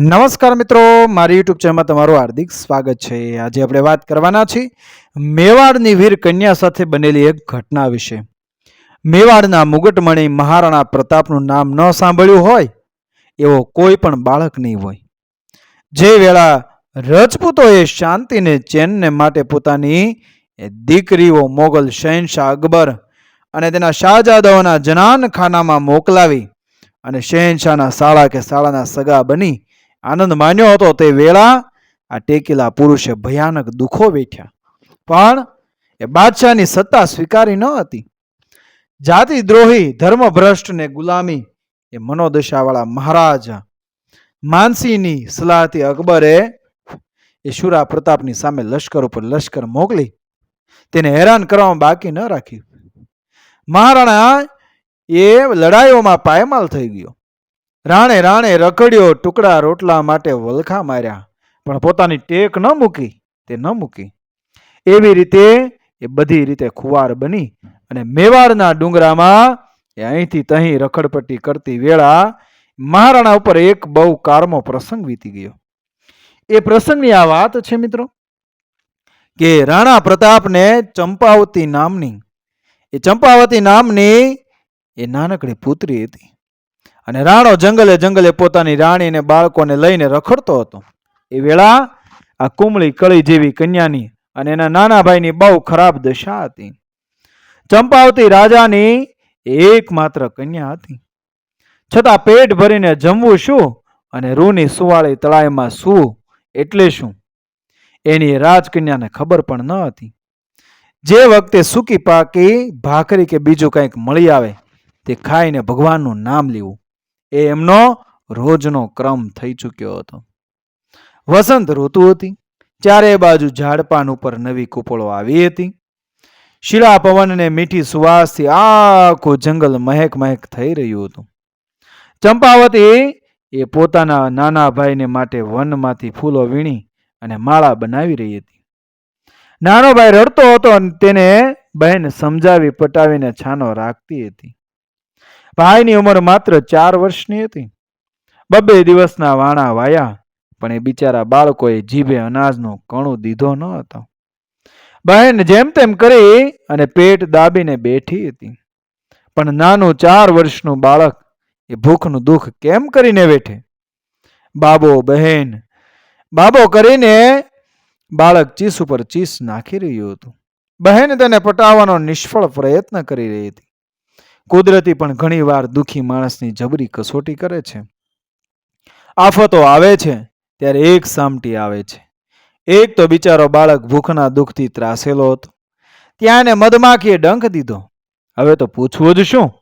નમસ્કાર મિત્રો, મારી યુટ્યુબ ચેનલમાં તમારું હાર્દિક સ્વાગત છે. આજે આપણે વાત કરવાના છીએ મેવાડની વીર કન્યા સાથે બનેલી એક ઘટના વિશે. મેવાડના મુગટમણી મહારાણા પ્રતાપનું નામ ન સાંભળ્યું હોય એવો કોઈ પણ બાળક નહીં હોય. જે વેળા રજપૂતોએ શાંતિને ચેનને માટે પોતાની દીકરીઓ મોગલ શહેનશાહ અકબર અને તેના શાહજાદાઓના જનાનખાનામાં મોકલાવી અને શહેનશાહના શાળા કે શાળાના સગા બની આનંદ માન્યો હતો તે વેળા આ ટેકીલા પુરુષે ભયાનક દુઃખો વેઠ્યા. પણ એ બાદશાહની સત્તા સ્વીકારી ન હતી. જાતિ દ્રોહી, ધર્મભ્રષ્ટ ને ગુલામી એ મનોદશાવાળા મહારાજા માનસીની સલાહથી અકબરે એ શુરા પ્રતાપની સામે લશ્કર ઉપર લશ્કર મોકલી. તેને હેરાન કરવામાં બાકી ન રાખ્યું. મહારાણા એ લડાઈઓમાં પાયમાલ થઈ ગયો. રાણે રાણે રખડ્યો ટુકડા રોટલા માટે વલખા માર્યા, પણ પોતાની ટેક ન મૂકી, તે ન મૂકી. એવી રીતે એ બધી રીતે ખુવાર બની અને મેવાડના ડુંગરામાં એ અહીંથી તહીં રખડપટ્ટી કરતી વેળા મહારાણા ઉપર એક બહુ કારમો પ્રસંગ વીતી ગયો. એ પ્રસંગની આ વાત છે મિત્રો, કે રાણા પ્રતાપને ચંપાવતી નામની, એ ચંપાવતી નામની એ નાનકડી પુત્રી હતી. અને રાણો જંગલે જંગલે પોતાની રાણી અને બાળકોને લઈને રખડતો હતો. એ વેળા આ કુમળી કળી જેવી કન્યાની અને એના નાના ભાઈની બહુ ખરાબ દશા હતી. ચંપાવતી રાજાની એકમાત્ર કન્યા હતી. છતાં પેટ ભરીને જમવું શું અને રૂની સુવાળી તળાઈમાં શું એટલે શું? એની રાજકન્યાને ખબર પણ ન હતી. જે વખતે સૂકી પાકી, ભાખરી કે બીજું કંઈક મળી આવે, તે ખાઈને ભગવાનનું નામ લેવું. એ એમનો રોજનો ક્રમ થઈ ચૂક્યો હતો. વસંત ઋતુ હતી. ચારે બાજુ ઝાડપાન ઉપર નવી કૂપળો આવી હતી. શિલા પવનને મીઠી સુવાસથી આખું જંગલ મહેક મહેક થઈ રહ્યું હતું. ચંપાવતી એ પોતાના નાના ભાઈને માટે વનમાંથી ફૂલો વીણી અને માળા બનાવી રહી હતી. નાનો ભાઈ રડતો હતો અને તેને બહેન સમજાવી પટાવીને છાનો રાખતી હતી. ભાઈની ઉંમર માત્ર ચાર વર્ષની હતી. બબ્બે દિવસના વાણા વાયા, પણ એ બિચારા બાળકોએ જીભે અનાજનો કણું દીધો ન હતો. બહેન જેમ તેમ કરી અને પેટ દાબીને બેઠી હતી. પણ નાનું ચાર વર્ષનું બાળક એ ભૂખનું દુઃખ કેમ કરીને વેઠે? બાબો, બહેન, બાબો કરીને બાળક ચીસ ઉપર ચીસ નાખી રહ્યું હતું. બહેન તેને પટાવવાનો નિષ્ફળ પ્રયત્ન કરી રહી હતી. કુદરતી પણ ઘણીવાર દુઃખી માણસની જબરી કસોટી કરે છે. આફતો આવે છે, ત્યારે એક સામટી આવે છે. એક તો બિચારો બાળક ભૂખના દુઃખથી ત્રાસેલો હતો. ત્યાં એને મધમાખીએ ડંખ દીધો. હવે તો પૂછવું જ શું?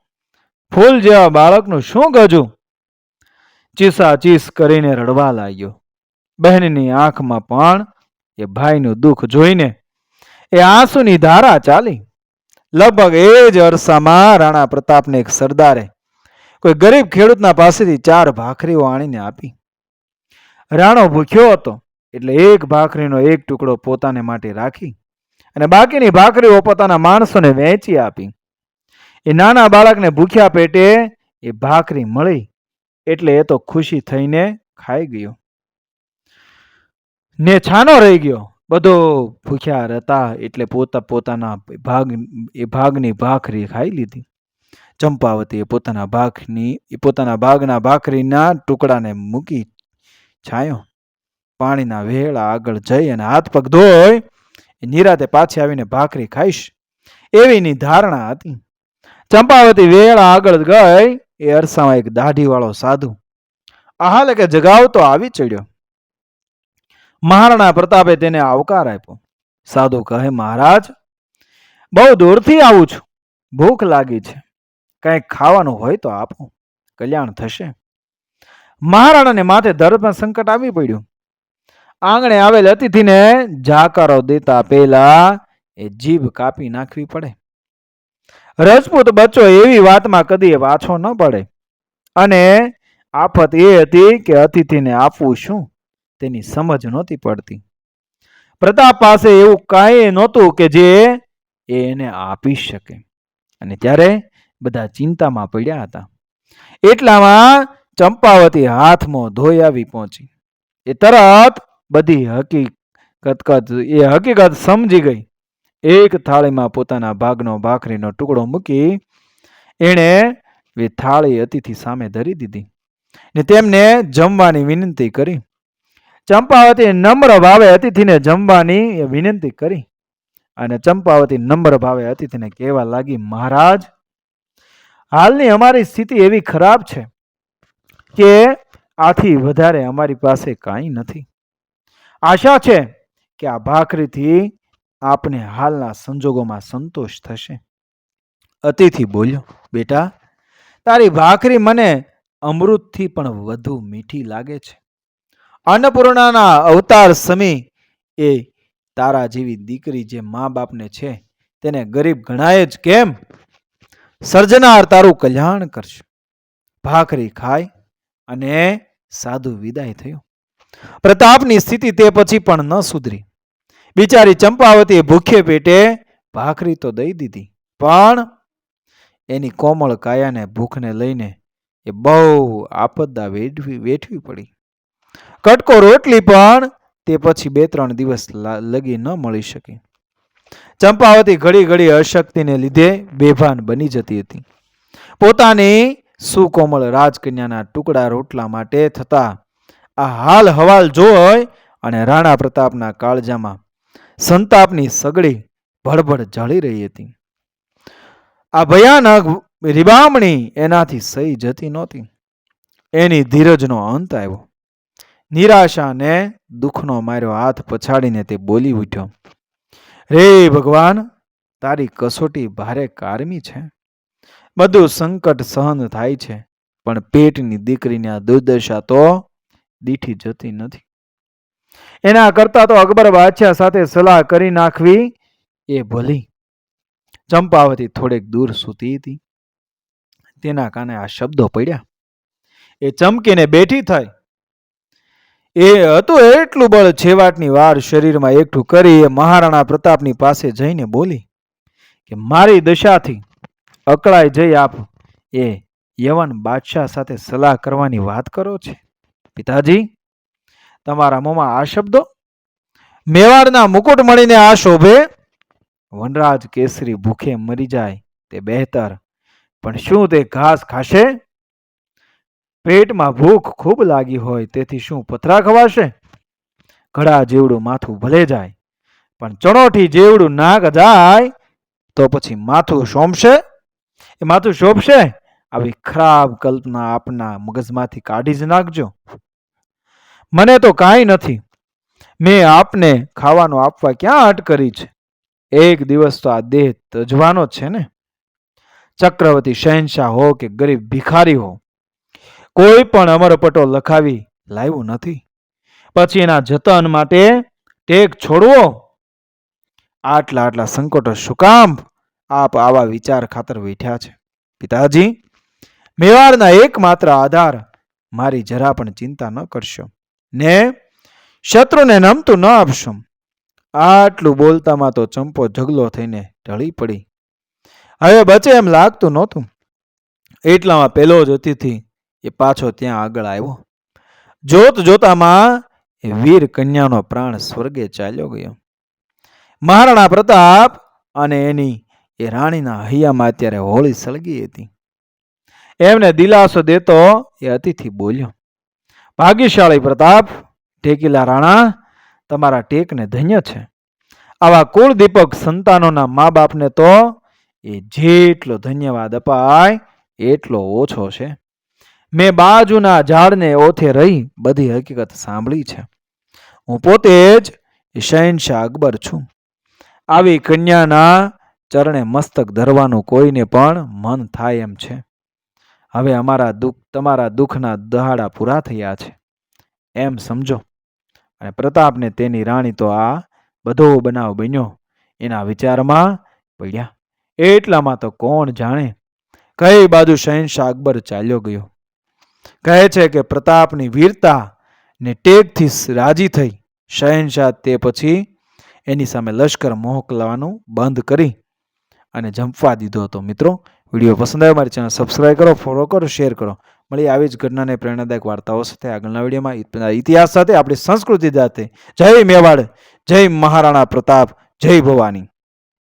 ફૂલ જેવા બાળકનું શું ગજું? ચીસા ચીસ કરીને રડવા લાગ્યો. બહેનની આંખમાં પણ એ ભાઈનું દુઃખ જોઈને એ આંસુની ધારા ચાલી. લગભગ એ જ અરસામાં રાણા પ્રતાપને એક સરદારે કોઈ ગરીબ ખેડૂતના પાસેથી ચાર ભાખરીઓ આણીને આપી. રાણો ભૂખ્યો હતો એટલે એક ભાખરીનો એક ટુકડો પોતાને માટે રાખી અને બાકીની ભાખરીઓ પોતાના માણસોને વહેંચી આપી. એ નાના બાળકને ભૂખ્યા પેટે એ ભાખરી મળી એટલે એ તો ખુશી થઈને ખાઈ ગયો. ને છાનો રહી ગયો. બધો ભૂખ્યા હતા એટલે પોતા પોતાના ભાગ, એ ભાગની ભાખરી ખાઈ લીધી. ચંપાવતીએ પોતાના ભાગની એ પોતાના ભાગના ભાખરીના ટુકડાને મૂકી છાયો. પાણીના વેળા આગળ જઈ અને હાથ પગ ધોઈ નિરાતે પાછી આવીને ભાખરી ખાઈશ. એવીની ધારણા હતી. ચંપાવતી વેળા આગળ ગઈ, એ અરસામાં એક દાઢીવાળો સાધુ. આહાલે કે જગાવતો આવી ચડ્યો. મહારાણા પ્રતાપે તેને આવકાર આપ્યો. સાધુ કહે, મહારાજ, બહુ દૂરથી આવું છું. ભૂખ લાગી છે. કંઈક ખાવાનું હોય તો આપો. કલ્યાણ થશે. મહારાણાને માથે ધર્મ સંકટ આવી પડ્યું. આંગણે આવેલ અતિથિને જાકારો દેતા પહેલા એ જીભ કાપી નાખવી પડે. રજપૂત બચ્ચો એવી વાતમાં કદી પાછો ન પડે. અને આફત એ હતી કે અતિથિને આપવું શું તેની સમજ નહોતી પડતી. પ્રતાપ પાસે એવું કાંઈ નહોતું કે જે એને આપી શકે. અને ત્યારે બધા ચિંતામાં પડ્યા હતા. એટલામાં ચંપાવતી હાથમાં ધોઈ આવી પહોંચી. એ તરત બધી હકીકત એ હકીકત સમજી ગઈ. એક થાળીમાં પોતાના ભાગનો ભાખરીનો ટુકડો મૂકી એણે એ થાળી અતિથિ સામે ધરી દીધી. ને તેમને જમવાની વિનંતી કરી. ચંપાવતી નમ્ર ભાવે અતિથિને જમવાની વિનંતી કરી. અને ચંપાવતી નમ્ર ભાવે અતિથિને કહેવા લાગી, મહારાજ, હાલની અમારી સ્થિતિ એવી ખરાબ છે કે આથી વધારે અમારી પાસે કાંઈ નથી. આશા છે કે આ ભાખરીથી આપને હાલના સંજોગોમાં સંતોષ થશે. અતિથિ બોલ્યો, બેટા, તારી ભાખરી મને અમૃતથી પણ વધુ મીઠી લાગે છે. અન્નપૂર્ણાના અવતાર સમી એ તારા જેવી દીકરી જે મા બાપને છે તેને ગરીબ ગણાય જ કેમ? સર્જનાર તારું કલ્યાણ કરશે. ભાખરી ખાય અને સાધુ વિદાય થયો. પ્રતાપની સ્થિતિ તે પછી પણ ન સુધરી. બિચારી ચંપાવતીએ ભૂખે પેટે ભાખરી તો દઈ દીધી, પણ એની કોમળ કાયાને ભૂખને લઈને એ બહુ આપદા વેઠવી વેઠવી પડી. કટકો રોટલી પણ તે પછી બે ત્રણ દિવસ લગી ન મળી શકી. ચંપાવતી ઘડી ઘડી અશક્તિને લીધે બેભાન બની જતી હતી. પોતાની સુકોમળ રાજકન્યાના ટુકડા રોટલા માટે થતા આ હાલ હવાલ જોઈ અને રાણા પ્રતાપના કાળજામાં સંતાપની સગડી ભડભડ જળી રહી હતી. આ ભયાનક રીબામણી એનાથી સહી જતી નહોતી. એની ધીરજનો અંત આવ્યો. નિરાશા ને દુઃખનો માર્યો હાથ પછાડીને તે બોલી ઉઠ્યો, રે ભગવાન, તારી કસોટી ભારે કારમી છે. બધું સંકટ સહન થાય છે, પણ પેટની દીકરીની આ દુર્દશા તો દીઠી જતી નથી. એના કરતા તો અકબર બાદશાહ સાથે સલાહ કરી નાખવી એ ભલી. ચંપાવતી થોડેક દૂર સૂતી હતી. તેના કાને આ શબ્દો પડ્યા. એ ચમકીને બેઠી થઈ. એ હતું એટલું બળ છેવાટની વાર શરીરમાં એકઠું કરી એ મહારાણા પ્રતાપની પાસે જઈને બોલી કે મારી દશાથી અકળાઈ જઈ આપ. એ યવન બાદશાહ સાથે સલાહ કરવાની વાત કરો છે. પિતાજી, તમારા મોંમાં આ શબ્દો? મેવાડના મુકુટ મળીને આ શોભે? વનરાજ કેસરી ભૂખે મરી જાય તે બહેતર. પણ શું તે ઘાસ ખાશે? પેટમાં ભૂખ ખૂબ લાગી હોય તેથી શું પથરા ખવાશે? ઘડા જેવડું માથું ભલે જાય, પણ ચણોઠી જેવડું નાક જાય, તો પછી માથું સોંપશે એ માથું શોભશે? આવી ખરાબ કલ્પના આપના મગજમાંથી કાઢી જ નાખજો. મને તો કાંઈ નથી. મેં આપને ખાવાનું આપવા ક્યાં અટ કરી છે? એક દિવસ તો આ દેહ તજવાનો છે ને? ચક્રવર્તી શહેનશાહ હો કે ગરીબ ભિખારી હો? કોઈ પણ અમરપટો લખાવી લાવ્યું નથી. પછી એના જતન માટે ટેક છોડવો. આટલા આટલા સંકટો શું કામ આપ આવા વિચાર ખાતર બેઠ્યા છે. પિતાજી, મેવાડના એકમાત્ર આધાર મારી જરા પણ ચિંતા ન કરશો. ને શત્રુને નમતું ન આપશો. આટલું બોલતામાં તો ચંપો ઝગલો થઈને ઢળી પડી. હવે બચે એમ લાગતું નહોતું. એટલામાં પેલો જ અતિથિ એ પાછો ત્યાં આગળ આવ્યો. જોત જોતામાં વીર કન્યાનો પ્રાણ સ્વર્ગે ચાલ્યો ગયો. મહારાણા પ્રતાપ અને એની એ રાણીના હૈયામાં અત્યારે હોળી સળગી હતી. એમને દિલાસો દેતો એ અતિથિ બોલ્યો, ભાગ્યશાળી પ્રતાપ ટેકીલા રાણા, તમારા ટેકને ધન્ય છે. આવા કુળ દીપક સંતાનોના મા બાપને તો એ જેટલો ધન્યવાદ અપાય, એટલો ઓછો છે. મેં બાજુના ઝાડને ઓથે રહી બધી હકીકત સાંભળી છે. હું પોતે જ શહેનશાહ અકબર છું. આવી કન્યાના ચરણે મસ્તક ધરવાનું કોઈને પણ મન થાય એમ છે. હવે અમારા દુઃખ, તમારા દુઃખના દહાડા પૂરા થયા છે. એમ સમજો. અને પ્રતાપને તેની રાણી તો આ બધો બનાવ બન્યો. એના વિચારમાં પડ્યા. એટલામાં તો કોણ જાણે? કઈ બાજુ શહેનશાહ અકબર ચાલ્યો ગયો? કહે છે કે પ્રતાપની વીરતા ને ટેકથી રાજી થઈ શહેનશાહ તે પછી એની સામે લશ્કર મોકલવાનું બંધ કરી અને જંપવા દીધો હતો. મિત્રો, વીડિયો પસંદ આવ્યો મારી ચેનલ સબસ્ક્રાઈબ કરો, ફોલો કરો, શેર કરો. મળી આવી જ ઘટનાને પ્રેરણાદાયક વાર્તાઓ સાથે આગળના વિડીયોમાં. ઇતિહાસ સાથે, આપણી સંસ્કૃતિ સાથે. જય મેવાડ, જય મહારાણા પ્રતાપ, જય ભવાની.